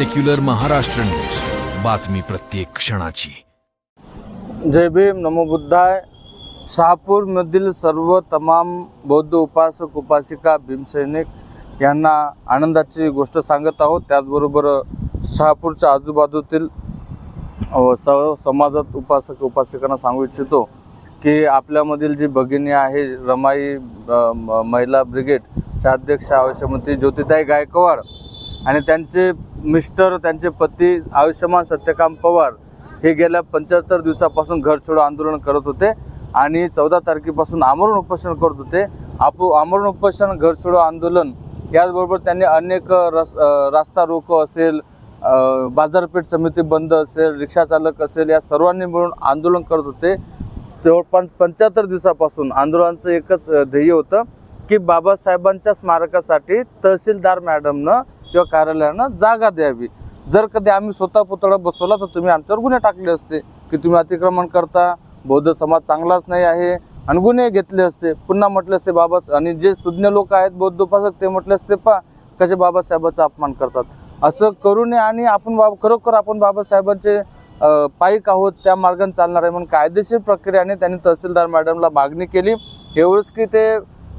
Secular Maharashtra news. बातमी प्रत्येक क्षणाची. जय भीम नमो बुद्धाय. शहापूरमधील सर्व तमाम बौद्ध उपासक उपासिका भीमसैनिक यांना आनंदाची गोष्ट सांगत आहोत. त्याचबरोबर शहापूरच्या आजूबाजूतील सर्व समाजात उपासक उपासिकांना सांगू इच्छितो की आपल्यामधील जी भगिनी आहे रमाई महिला ब्रिगेडच्या अध्यक्ष आयुष्यमंत्री ज्योतिताई गायकवाड आणि त्यांचे मिस्टर त्यांचे पती आयुष्यमान सत्यकाम पवार हे गेल्या पंच्याहत्तर दिवसापासून घर छोडो आंदोलन करत होते आणि चौदा तारखेपासून आमरण उपोषण करत होते. आपो आमरण उपोषण घर छोडो आंदोलन याचबरोबर त्यांनी अनेक रस रास्ता रोको असेल बाजारपेठ समिती बंद असेल रिक्षा चालक असेल या सर्वांनी मिळून आंदोलन करत होते. जवळपास पंच्याहत्तर दिवसापासून आंदोलनाचं एकच ध्येय होतं की बाबासाहेबांच्या स्मारकासाठी तहसीलदार मॅडमनं किंवा कार्यालयानं जागा द्यावी. जर कधी आम्ही स्वतः पुतळा बसवला तर तुम्ही आमच्यावर गुन्हे टाकले असते की तुम्ही अतिक्रमण करता बौद्ध समाज चांगलाच नाही आहे आणि गुन्हे घेतले असते. पुन्हा म्हटले असते बाबा आणि जे सुज्ञ लोक आहेत बौद्ध उपासक ते म्हटले असते पा कसे बाबासाहेबाचा अपमान करतात. असं करू नये आणि आपण बाबा खरोखर आपण बाबासाहेबांचे अ, पाईक आहोत त्या मार्गाने चालणार आहे म्हणून कायदेशीर प्रक्रियाने त्यांनी तहसीलदार मॅडमला मागणी केली. एवढंच की ते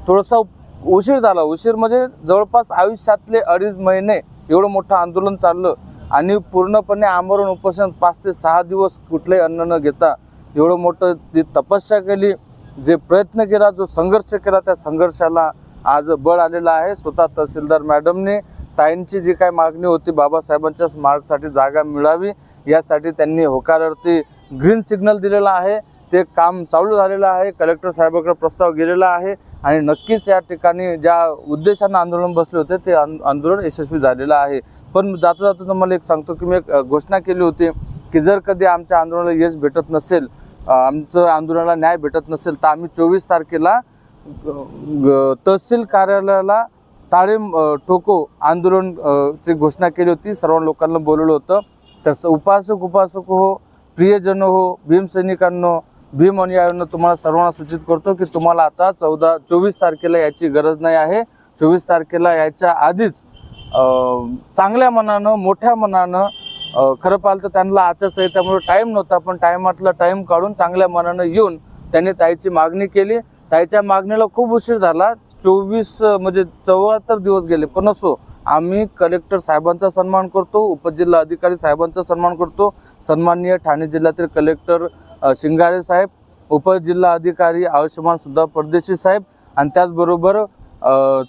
थोडंसं उशीर झाला. उशीर म्हणजे जवळपास आयुष्यातले अडीच महिने एवढं मोठं आंदोलन चाललं आणि पूर्णपणे आमरण उपोषण पाच ते सहा दिवस कुठलंही अन्न न घेता एवढं मोठं जी तपस्या केली जे प्रयत्न केला जो संघर्ष केला त्या संघर्षाला आज बळ आलेलं आहे. स्वतः तहसीलदार मॅडमने ताईंची जी काय मागणी होती बाबासाहेबांच्या स्मारकसाठी जागा मिळावी यासाठी त्यांनी होकारार्थी ग्रीन सिग्नल दिलेला आहे. ते काम चालू झालेलं आहे. कलेक्टर साहेबाकडे प्रस्ताव गेलेला आहे आणि नक्कीच या ठिकाणी ज्या उद्देशानं आंदोलन बसले होते ते आंदोलन यशस्वी झालेलं आहे. पण जाता जाता तुम्हाला एक सांगतो की मी एक घोषणा केली होती की जर कधी आमच्या आंदोलनाला यश भेटत नसेल आमचं आंदोलनाला न्याय भेटत नसेल तर आम्ही चोवीस तारखेला ग- तहसील कार्यालयाला ताळे ठोको आंदोलन ची घोषणा केली होती. सर्व लोकांना बोलवलं होतं. तर उपासक उपासक हो प्रियजन हो भीमसैनिकांनो भीम आणि अनुयायांना तुम्हाला सर्वांना सूचित करतो की तुम्हाला आता चौदा चोवीस तारखेला याची गरज नाही आहे. चोवीस तारखेला याच्या आधीच चांगल्या मनानं मोठ्या मनानं खरं पाहिलं तर त्यांना आचारसंहित्यामुळे टाईम नव्हता पण टाईमातला टाईम काढून चांगल्या मनानं येऊन त्यांनी ताईची मागणी केली. ताईच्या मागणीला खूप उशीर झाला. चोवीस म्हणजे चौऱ्याहत्तर दिवस गेले पण असो आम्ही कलेक्टर साहेबांचा सन्मान करतो उपजिल्हा अधिकारी साहेबांचा सन्मान करतो. सन्माननीय ठाणे जिल्ह्यातील कलेक्टर शिंगारे साहेब उपजिल्हा अधिकारी आयुष्यमान सुद्धा परदेशी साहेब आणि त्याचबरोबर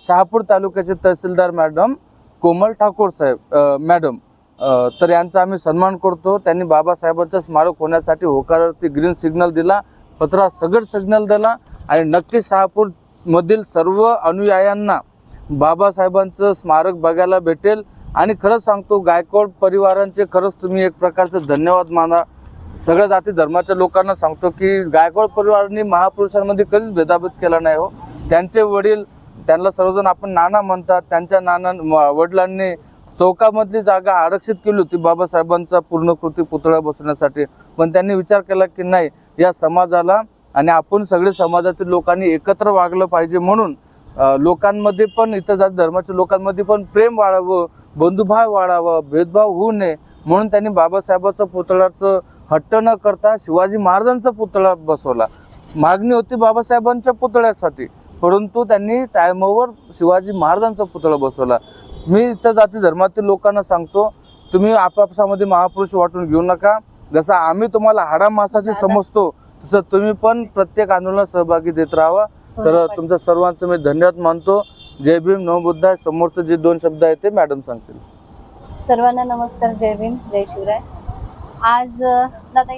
शहापूर तालुक्याचे तहसीलदार मॅडम कोमल ठाकूर साहेब मॅडम. तर यांचा आम्ही सन्मान करतो. त्यांनी बाबासाहेबांचं स्मारक होण्यासाठी होकारावरती ग्रीन सिग्नल दिला पत्रा सगळ सिग्नल दिला आणि नक्की शहापूर मधील सर्व अनुयायांना बाबासाहेबांचं स्मारक बघायला भेटेल. आणि खरंच सांगतो गायकवाड परिवारांचे खरंच तुम्ही एक प्रकारचं धन्यवाद माना. सगळ्या जाती धर्माच्या लोकांना सांगतो की गायकवाड परिवारांनी महापुरुषांमध्ये कधीच भेदाभेद केला नाही हो. त्यांचे वडील त्यांना सर्वजण आपण नाना म्हणतात त्यांच्या नाना वडिलांनी चौकामधली जागा आरक्षित केली होती बाबासाहेबांचा पूर्णकृती पुतळा बसवण्यासाठी पण त्यांनी विचार केला की नाही या समाजाला आणि आपण सगळे समाजातील लोकांनी एकत्र वागलं पाहिजे म्हणून लोकांमध्ये पण इतर जात धर्माच्या लोकांमध्ये पण प्रेम वाढावं बंधुभाव वाढावं भेदभाव होऊ नये म्हणून त्यांनी बाबासाहेबाचं पुतळ्याचं हट्ट न करता शिवाजी महाराजांचा पुतळा बसवला. मागणी होती बाबासाहेबांच्या पुतळ्यासाठी. परंतु त्यांनी टायमावर शिवाजी महाराजांचा पुतळा बसवला. मी इतर जाती धर्मातील लोकांना सांगतो तुम्ही आपापसामध्ये महापुरुष वाटून घेऊ नका. जसं आम्ही तुम्हाला हाडा मासाचे समजतो तसं तुम्ही पण प्रत्येक आंदोलनात सहभागी देत राहावा. तर तुमच्या सर्वांचं मी धन्यवाद मानतो. जय भीम नवबुद्ध आहे समोरचं जे दोन शब्द आहेत ते मॅडम सांगतील. सर्वांना नमस्कार जय भीम जय शिवराय. आज दादा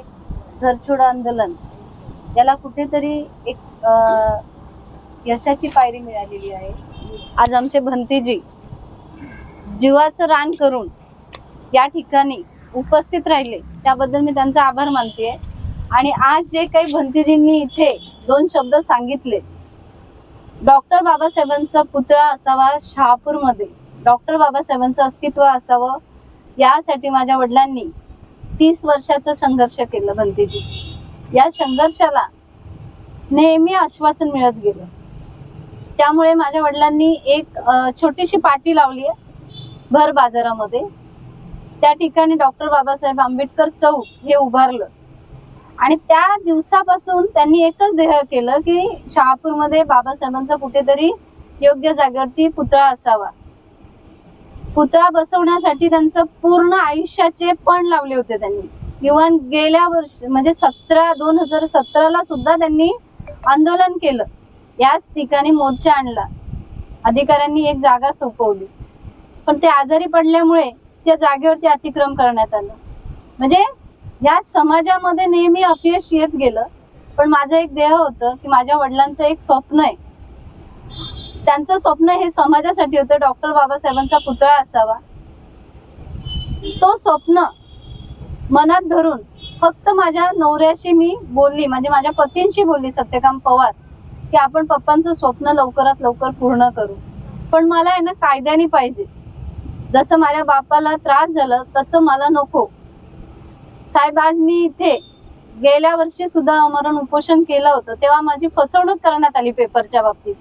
घर छोडो आंदोलन. याला कुठेतरी एक यशाची पायरी मिळालेली आहे. आज आमचे भंतेजी जीवाचं रान करून या ठिकाणी उपस्थित राहिले. त्याबद्दल मी त्यांचा आभार मानते आणि आज जे काही भंतेजींनी इथे दोन शब्द सांगितले. डॉक्टर बाबासाहेबांचा पुतळा असावा शहापूरमध्ये. डॉक्टर बाबासाहेबांचं अस्तित्व असावं. यासाठी माझ्या वडिलांनी तीस वर्षाचा संघर्ष केलं भंतेजी या संघर्षाला नेहमी आश्वासन मिळत गेलं. त्यामुळे माझ्या वडिलांनी एक छोटीशी पाटी लावली आहे भर बाजारामध्ये. त्या ठिकाणी डॉक्टर बाबासाहेब आंबेडकर चौक हे उभारलं. आणि त्या दिवसापासून त्यांनी एकच ध्येय केलं की शहापूरमध्ये बाबासाहेबांचा कुठेतरी योग्य जागेवरती पुतळा असावा. पुतळा बसवण्यासाठी त्यांचं पूर्ण आयुष्याचे पण लावले होते त्यांनी. इव्हन गेल्या वर्ष म्हणजे सतरा दोन हजार सतराला सुद्धा त्यांनी आंदोलन केलं. याच ठिकाणी मोर्चा आणला. अधिकाऱ्यांनी एक जागा सोपवली. पण ते आजारी पडल्यामुळे त्या जागेवरती अतिक्रम करण्यात आलं. म्हणजे या समाजामध्ये नेहमी अपयश येत गेलं. पण माझं एक ध्येय होतं की माझ्या वडिलांचं एक स्वप्न आहे. त्यांचं स्वप्न हे समाजासाठी होतं. डॉक्टर बाबासाहेबांचा पुतळा असावा. तो स्वप्न मनात धरून फक्त माझ्या नवऱ्याशी मी बोलली म्हणजे माझ्या पतींशी बोलली सत्यकाम पवार की आपण पप्पांचं स्वप्न लवकरात लवकर पूर्ण करू. पण मला आहे ना कायद्याने पाहिजे. जसं माझ्या बापाला त्रास झाला तसं मला नको. साहेब आज मी इथे गेल्या वर्षी सुद्धा आमरण उपोषण केलं होतं. तेव्हा माझी फसवणूक करण्यात आली पेपरच्या बाबतीत.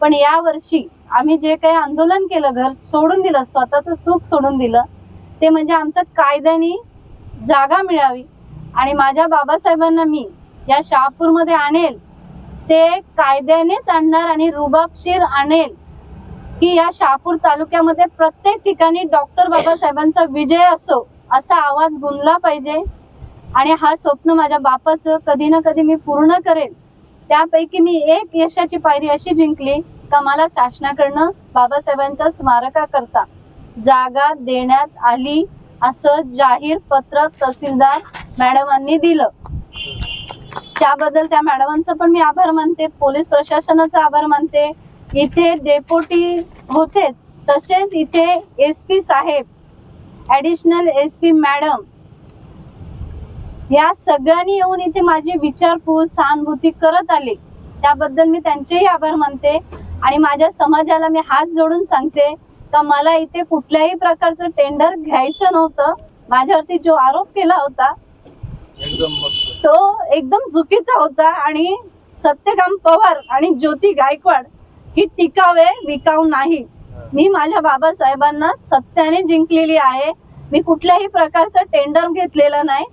पण या वर्षी आम्ही जे काही आंदोलन केलं घर सोडून दिलं स्वतःचं सुख सोडून दिलं ते म्हणजे आमचं कायद्याने जागा मिळावी. आणि माझ्या बाबासाहेबांना मी या शहापूरमध्ये आणेल ते कायद्यानेच आणणार आणि रुबाबशीर आणेल की या शहापूर तालुक्यामध्ये प्रत्येक ठिकाणी डॉक्टर बाबासाहेबांचा विजय असो असा आवाज गुणला पाहिजे. आणि हा स्वप्न माझ्या बापाचं कधी ना कधी मी पूर्ण करेल. त्यापैकी मी एक यशाची पायरी अशी जिंकली का मला शासनाकडनं बाबासाहेबांच्या स्मारकाकरता. जागा देण्यात आली असं जाहीर पत्रक तहसीलदार मॅडमांनी दिलं. त्याबद्दल त्या मॅडमांचं पण मी आभार मानते. पोलीस प्रशासनाचा आभार मानते. इथे डेपोटी होतेच. तसेच इथे एस पी साहेब ॲडिशनल एस पी मॅडम या सगळ्यांनी येऊन इथे माझी विचारपूस सहानुभूती करत आले. त्याबद्दल मी त्यांचेही आभार मानते आणि माझ्या समाजाला मी हात जोडून सांगते का मला इथे कुठल्याही प्रकारचं टेंडर घ्यायचं नव्हतं. माझ्यावरती जो आरोप केला होता तो एकदम चुकीचा होता आणि सत्यकाम पवार आणि ज्योती गायकवाड ही टिकावे विकाऊ नाही. मी माझ्या बाबासाहेबांना सत्याने जिंकलेली आहे. मी कुठल्याही प्रकारचं टेंडर घेतलेलं नाही.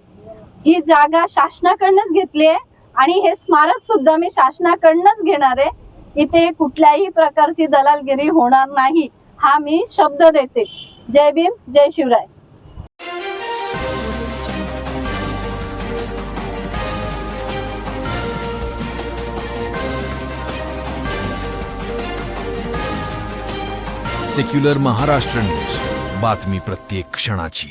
ही जागा शासनाकडनंच घेतली आहे आणि हे स्मारक सुद्धा मी शासनाकडनंच घेणार आहे. इथे कुठल्याही प्रकारची दलालगिरी होणार नाही हा मी शब्द देते. जय भीम जय शिवराय. सेक्युलर महाराष्ट्र न्यूज बातमी प्रत्येक क्षणाची.